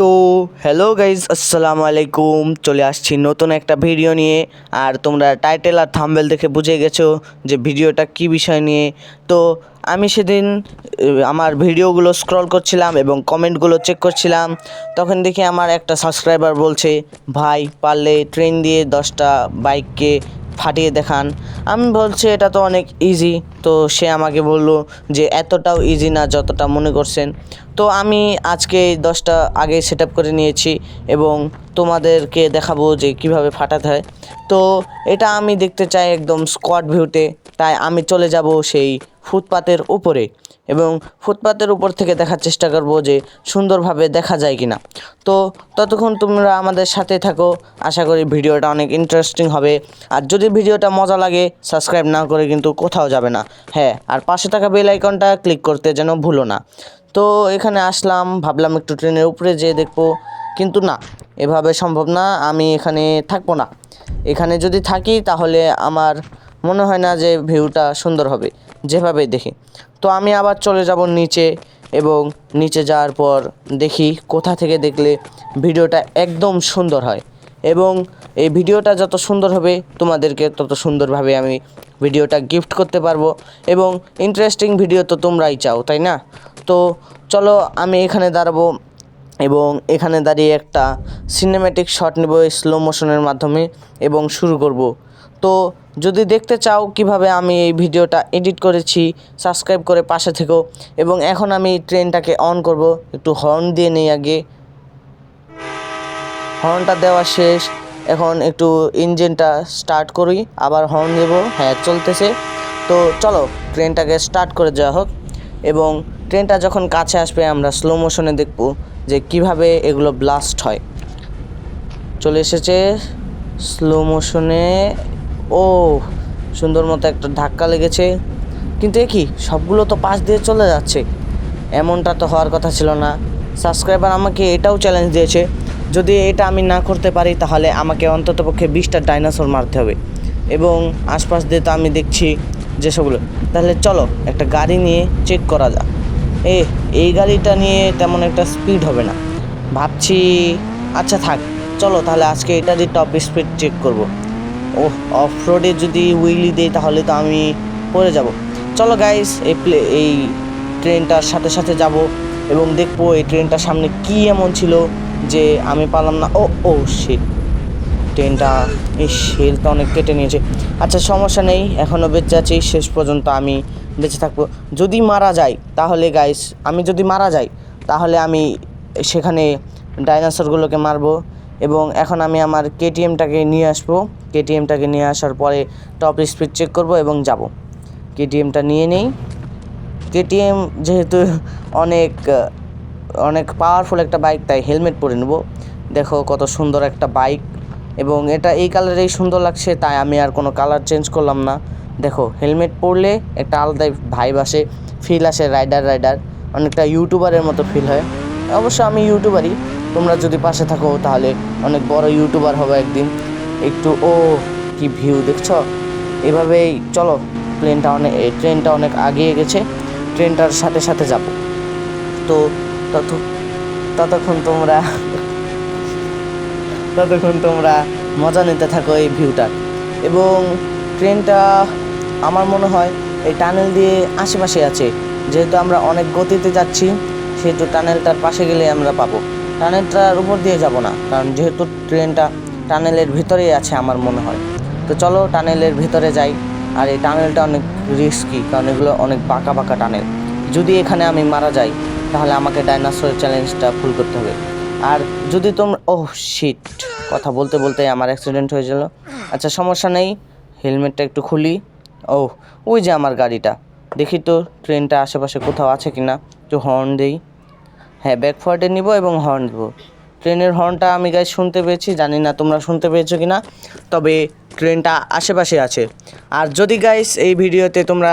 তো hello guys আসসালামু আলাইকুম চলে আসছি নতুন একটা ভিডিও নিয়ে। আর তোমরা টাইটেল আর থাম্বেল দেখে বুঝে গেছো যে ভিডিওটা কী বিষয় নিয়ে। তো আমি সেদিন আমার ভিডিওগুলো স্ক্রল করছিলাম এবং কমেন্টগুলো চেক করছিলাম। তখন দেখি আমার একটা সাবস্ক্রাইবার বলছে, ভাই, পারলে ট্রেন দিয়ে দশটা বাইককে ফাটিয়ে দেখান। আমি বলছি, এটা তো অনেক ইজি তো সে আমাকে বলল যে, এতটাও ইজি না যতটা মনে করছেন। তো আমি আজকে এই দশটা আগে সেট করে নিয়েছি এবং তোমাদেরকে দেখাবো যে কীভাবে ফাটাতে হয়। তো এটা আমি দেখতে চাই একদম স্কোয়াড ভিউতে তাই আমি চলে যাব সেই ফুটপাতের উপরে এবং ফুটপাতের উপর থেকে দেখার চেষ্টা করব যে সুন্দরভাবে দেখা যায় কিনা। তো ততক্ষণ তোমরা আমাদের সাথে থাকো, আশা করি ভিডিওটা অনেক ইন্টারেস্টিং হবে। আর যদি ভিডিওটা মজা লাগে সাবস্ক্রাইব না করে কিন্তু কোথাও যাবে না। হ্যাঁ আর পাশে থাকা বেল আইকনটা ক্লিক করতে যেন ভুলো না। তো এখানে আসলাম, ভাবলাম একটু ট্রেনের উপরে যেয়ে দেখব। কিন্তু না, এভাবে সম্ভব না, আমি এখানে থাকব না। এখানে যদি থাকি তাহলে আমার মনে হয় না যে ভিউটা সুন্দর হবে যেভাবে দেখি। তো আমি আবার চলে যাব নিচে এবং নিচে যাওয়ার পর দেখি কোথা থেকে দেখলে ভিডিওটা একদম সুন্দর হয়। এবং এই ভিডিওটা যত সুন্দর হবে, তোমাদেরকে তত সুন্দরভাবে আমি ভিডিওটা গিফট করতে পারব। এবং ইন্টারেস্টিং ভিডিও তো তোমরাই চাও, তাই না? তো চলো আমি এখানে দাঁড়াবো এবং এখানে দাঁড়িয়ে একটা সিনেম্যাটিক শট নেব স্লো মোশনের মাধ্যমে এবং শুরু করব। তো যদি দেখতে চাও কীভাবে আমি এই ভিডিওটা এডিট করেছি সাবস্ক্রাইব করে পাশে থেকো এবং এখন আমি ট্রেনটাকে অন করব। একটু হর্ন দিয়ে নেই আগে। হর্নটা দেওয়া শেষ। এখন একটু ইঞ্জিনটা স্টার্ট করি, আবার হর্ন দেব হ্যাঁ চলতেছে। তো চলো ট্রেনটাকে স্টার্ট করে দেওয়া হোক এবং ট্রেনটা যখন কাছে আসবে, আমরা স্লো মোশনে দেখব যে কীভাবে এগুলো ব্লাস্ট হয়। চলে এসেছে স্লো মোশনে ও, সুন্দর মতো একটা ধাক্কা লেগেছে। কিন্তু এ কি, সবগুলো তো পাশ দিয়ে চলে যাচ্ছে। এমনটা তো হওয়ার কথা ছিল না। সাবস্ক্রাইবার আমাকে এটাও চ্যালেঞ্জ দিয়েছে, যদি এটা আমি না করতে পারি, তাহলে আমাকে অন্ততপক্ষে বিশটা ডাইনোসর মারতে হবে। এবং আশপাশ দিয়ে তো আমি দেখছি যেসবগুলো। তাহলে চলো, একটা গাড়ি নিয়ে চেক করা যাক। এ এই গাড়িটা নিয়ে তেমন একটা স্পিড হবে না। ভাবছি আচ্ছা থাক, চলো তাহলে আজকে এটা এটারই টপ স্পিড চেক করব। ও অফ রোডে যদি উইলি দেই তাহলে তো আমি পড়ে যাব। চলো গাইস এই প্লে এই ট্রেনটার সাথে সাথে যাব এবং দেখব এই ট্রেনটার সামনে কি এমন ছিল যে আমি পারলাম না। ও ও শিট ট্রেনটা এই শেলটা অনেক কেটে নিয়েছে। আচ্ছা সমস্যা নেই এখনও বেঁচে আছি, শেষ পর্যন্ত আমি বেঁচে থাকব। যদি মারা যাই তাহলে গাইস আমি যদি মারা যাই, তাহলে আমি সেখানে ডাইনোসরগুলোকে মারবো এবং এখন আমি আমার কেটিএমটাকে নিয়ে আসব। কেটিএমটাকে নিয়ে আসার পরে টপ স্পিড চেক করব এবং যাব। কেটিএমটা নিয়ে নেই। কেটিএম যেহেতু অনেক অনেক পাওয়ারফুল একটা বাইক তাই হেলমেট পরে নেব। দেখো কত সুন্দর একটা বাইক এবং এটা এই কালারেই সুন্দর লাগছে, তাই আমি আর কোনো কালার চেঞ্জ করলাম না। দেখো হেলমেট পরলে একটা আলাদাই ভাইব আসে ফিল আসে রাইডার রাইডার অনেকটা ইউটিউবারের মতো ফিল হয়। অবশ্য আমি ইউটিউবারই তোমরা যদি পাশে থাকো, তাহলে অনেক বড় ইউটিউবার হবে একদিন। একটু, ও, কি ভিউ দেখছ? এভাবেই, চলো প্লেনটা অনেক ট্রেনটা অনেক আগিয়ে গেছে। ট্রেনটার সাথে সাথে যাব। তো, তত, ততক্ষণ তোমরা ততক্ষণ তোমরা মজা নিতে থাকো এই ভিউটার এবং ট্রেনটা আমার মনে হয় এই টানেল দিয়ে আশেপাশে আছে। যেহেতু আমরা অনেক গতিতে যাচ্ছি, সেহেতু টানেলটার পাশে গেলে আমরা পাবো। টানেলটার উপর দিয়ে যাব না, কারণ যেহেতু ট্রেনটা টানেলের ভিতরেই আছে আমার মনে হয়। তো চলো টানেলের ভিতরে যাই, আর এই টানেলটা অনেক রিস্কি কারণ এগুলো অনেক বাঁকা বাঁকা টানেল। যদি এখানে আমি মারা যাই, তাহলে আমাকে ডাইনোসর চ্যালেঞ্জটা ফুল করতে হবে। আর যদি তোমরা ও শিট কথা বলতে বলতে আমার অ্যাক্সিডেন্ট হয়ে গেল। আচ্ছা সমস্যা নেই হেলমেটটা একটু খুলি। ও, ওই যে আমার গাড়িটা। দেখি তো ট্রেনটা আশেপাশে কোথাও আছে কি না একটু হর্ন দেই। হ্যাঁ ব্যাক ফোয়ার্ডে নিব এবং হর্ন দেবো। ট্রেনের হর্নটা আমি গাইজ শুনতে পেয়েছি, জানি না তোমরা শুনতে পেয়েছ কি না তবে ট্রেনটা আশেপাশে আছে। আর যদি গাইস এই ভিডিওতে তোমরা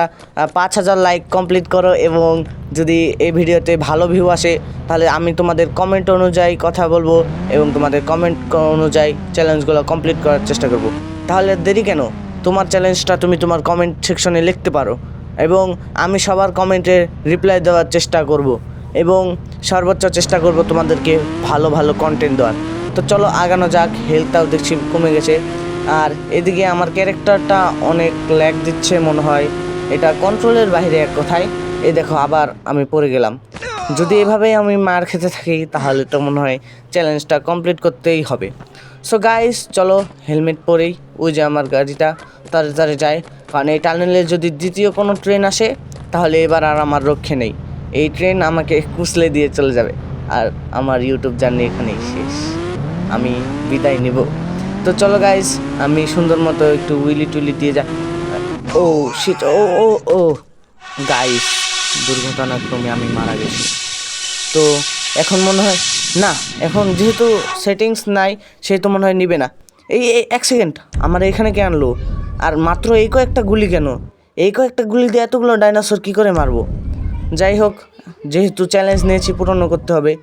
পাঁচ হাজার লাইক কমপ্লিট করো এবং যদি এই ভিডিওতে ভালো ভিউ আসে, তাহলে আমি তোমাদের কমেন্ট অনুযায়ী কথা বলব এবং তোমাদের কমেন্ট অনুযায়ী চ্যালেঞ্জগুলো কমপ্লিট করার চেষ্টা করব। তাহলে দেরি কেন? তোমার চ্যালেঞ্জটা তুমি তোমার কমেন্ট সেকশনে লিখতে পারো। এবং আমি সবার কমেন্টে রিপ্লাই দেওয়ার চেষ্টা করব এবং সর্বোচ্চ চেষ্টা করব তোমাদেরকে ভালো ভালো কন্টেন্ট দেওয়ার। তো চলো আগানো যাক হেলথটাও দেখছি কমে গেছে। আর এদিকে আমার ক্যারেক্টারটা অনেক ল্যাগ দিচ্ছে মনে হয়। এটা কন্ট্রোলের বাইরে এক কথায়। এ দেখো, আবার আমি পড়ে গেলাম। যদি এভাবেই আমি মার খেতে থাকি, তাহলে তো মনে হয় চ্যালেঞ্জটা কমপ্লিট করতেই হবে। সো গাইস চলো হেলমেট পরেই ওই যে আমার গাড়িটা তাড়াতাড়ি যায়। কারণ এই টানেলে যদি দ্বিতীয় কোনো ট্রেন আসে, তাহলে এবার আর আমার রক্ষে নেই। এই ট্রেন আমাকে কুচলে দিয়ে চলে যাবে। আর আমার ইউটিউব জার্নি এখানেই শেষ। আমি বিদায় নিব। তো চলো গাইস আমি সুন্দর মতো একটু উইলি টুইলি দিয়ে যা ও শীত ও ও ও। গাইস দুর্ঘটনাক্রমে আমি মারা গেছি। তো এখন মনে হয় না, এখন যেহেতু সেটিংস নাই সেহেতু মনে হয় নিবে না। এই এক সেকেন্ড আমার এখানে কে আনলো? আর মাত্র এই কয়েকটা গুলি কেন? এই কয়েকটা গুলি দিয়ে এতগুলো ডাইনোসর কী করে মারবো? যাই হোক, যেহেতু চ্যালেঞ্জ নিয়েছি পূরণ করতে হবে,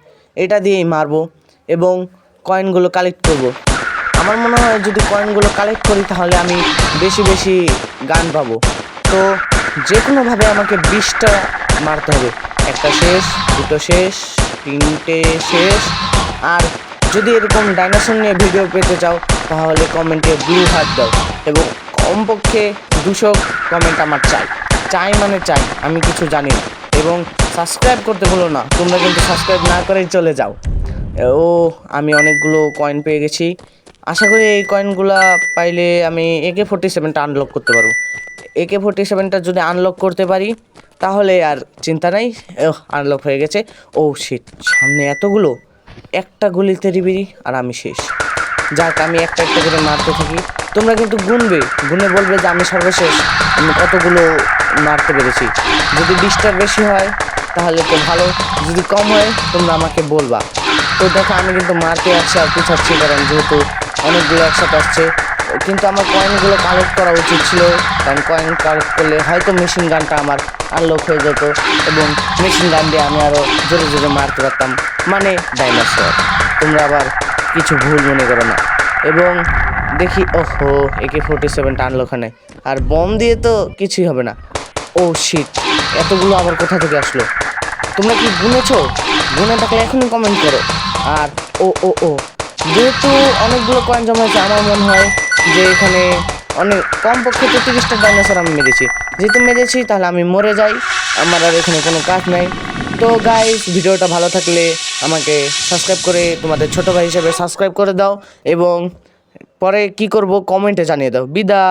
এটা দিয়েই মারবো এবং কয়েনগুলো কালেক্ট করব। আমার মনে হয় যদি কয়েনগুলো কালেক্ট করি, তাহলে আমি বেশি বেশি গান পাবো। তো যে কোনোভাবে আমাকে বিশটা মারতে হবে। একটা শেষ, দুটো শেষ। তিনটে শেষ। আর যদি এরকম ডাইনোসর নিয়ে ভিডিও পেতে চাও, তাহলে কমেন্টে ব্লু হাত দাও এবং কমপক্ষে দুশো কমেন্ট আমার চাই। চাই মানে চাই, আমি কিছু জানি না। এবং সাবস্ক্রাইব করতে ভুলো না, তোমরা কিন্তু সাবস্ক্রাইব না করেই চলে যাও। ও, আমি অনেকগুলো কয়েন পেয়ে গেছি। আশা করি এই কয়েনগুলো পাইলে আমি একে ফোর্টি সেভেনটা আনলক করতে পারব। একে ফোর্টি সেভেনটা যদি আনলক করতে পারি, তাহলে আর চিন্তা নাই। আনলক হয়ে গেছে। ও শিট সামনে এতগুলো? একটা গুলিতে রিবিরি আর আমি শেষ। যাক, আমি একটা একটা করে মারতে থাকি। তোমরা কিন্তু গুনবে। গুনে বলবে যে আমি সর্বশেষ। আমি কতগুলো মারতে পেরেছি। যদি বিশটার বেশি হয়, তাহলে তো ভালো। যদি কম হয়, তোমরা আমাকে বলবা। তো দেখো, আমি কিন্তু মারতে যাচ্ছি আর পিছাচ্ছি কারণ যেহেতু অনেকগুলো একসাথে আসছে। কিন্তু আমার কয়েনগুলো কালেক্ট করা উচিত ছিল। কারণ কয়েন কালেক্ট করলে হয়তো মেশিন গানটা আমার আনলক হয়ে যেত এবং মেশিন গান দিয়ে আমি আরও জোরে জোরে মারতে পারতাম। মানে ডাইনোসর তোমরা আবার কিছু ভুল মনে করো না। এবং দেখি, ওহো একে ফোর্টি সেভেনটা আনলো ওখানে আর বম দিয়ে তো কিছুই হবে না। ও শিট এতগুলো আবার কোথা থেকে আসলো? তোমরা কি গুনেছো? গুনে থাকলে এখনই কমেন্ট করো। আর, ও ও ও, যেহেতু অনেকগুলো কয়েন জমা হয়েছে, আমার মনে হয় যে এখানে অনেক কমপক্ষে তো তিরিশটা ডাইনোসর আমি মেরেছি। যেহেতু মেরেছি, তাহলে আমি মরে যাই। আমার আর এখানে কোনো কাজ নাই। তো গাইস ভিডিওটা ভালো থাকলে আমাকে সাবস্ক্রাইব করে তোমাদের ছোটো ভাই হিসেবে সাবস্ক্রাইব করে দাও এবং পরে কি করব কমেন্টে জানিয়ে দাও। বিদায়।